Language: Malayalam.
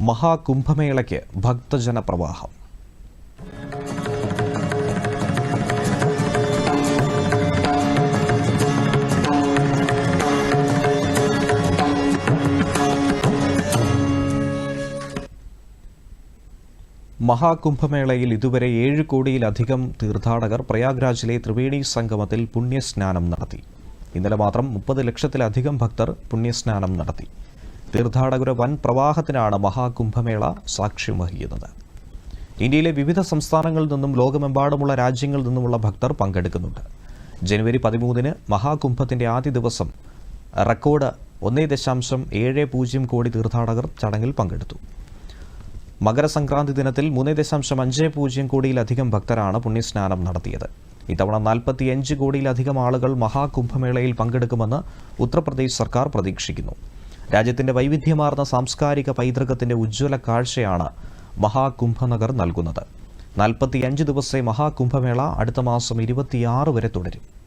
മഹാകുംഭമേളയ്ക്ക് ഭക്തജന പ്രവാഹം മഹാകുംഭമേളയിൽ ഇതുവരെ ഏഴ് കോടിയിലധികം തീർത്ഥാടകർ പ്രയാഗ്രാജിലെ ത്രിവേണി സംഗമത്തിൽ പുണ്യസ്നാനം നടത്തി. ഇന്നലെ മാത്രം മുപ്പത് ലക്ഷത്തിലധികം ഭക്തർ പുണ്യസ്നാനം നടത്തി. തീർത്ഥാടകരുടെ വൻ പ്രവാഹത്തിനാണ് മഹാകുംഭമേള സാക്ഷ്യം വഹിക്കുന്നത് ഇന്ത്യയിലെ വിവിധ സംസ്ഥാനങ്ങളിൽ നിന്നും ലോകമെമ്പാടുമുള്ള രാജ്യങ്ങളിൽ നിന്നുമുള്ള ഭക്തർ പങ്കെടുക്കുന്നുണ്ട്. ജനുവരി പതിമൂന്നിന് മഹാകുംഭത്തിന്റെ ആദ്യ ദിവസം റെക്കോർഡ് ഒന്നേ ദശാംശം ഏഴ് പൂജ്യം കോടി തീർത്ഥാടകർ ചടങ്ങിൽ പങ്കെടുത്തു. മകരസംക്രാന്തി ദിനത്തിൽ മൂന്ന് ദശാംശം അഞ്ച് പൂജ്യം കോടിയിലധികം ഭക്തരാണ് പുണ്യസ്നാനം നടത്തിയത്. ഇത്തവണ നാൽപ്പത്തിയഞ്ച് കോടിയിലധികം ആളുകൾ മഹാകുംഭമേളയിൽ പങ്കെടുക്കുമെന്ന് ഉത്തർപ്രദേശ് സർക്കാർ പ്രതീക്ഷിക്കുന്നു. രാജ്യത്തിന്റെ വൈവിധ്യമാർന്ന സാംസ്കാരിക പൈതൃകത്തിന്റെ ഉജ്ജ്വല കാഴ്ചയാണ് മഹാകുംഭനഗർ നൽകുന്നത്. നാൽപ്പത്തിയഞ്ച് ദിവസത്തെ മഹാകുംഭമേള അടുത്ത മാസം ഇരുപത്തിയാറ് വരെ തുടരും.